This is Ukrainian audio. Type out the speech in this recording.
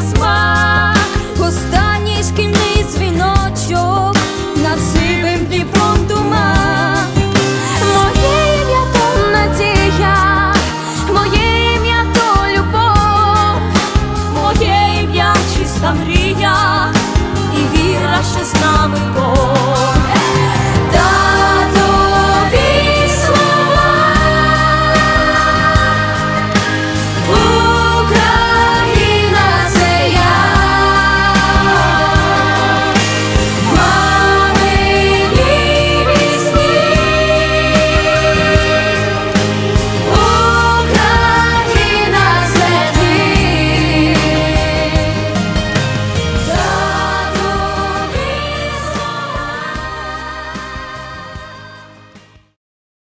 на смак, останній шкільний дзвіночок над сивим Дніпром туман. Моє ім'я то надія, моє ім'я то любов, моє ім'я чиста мрія.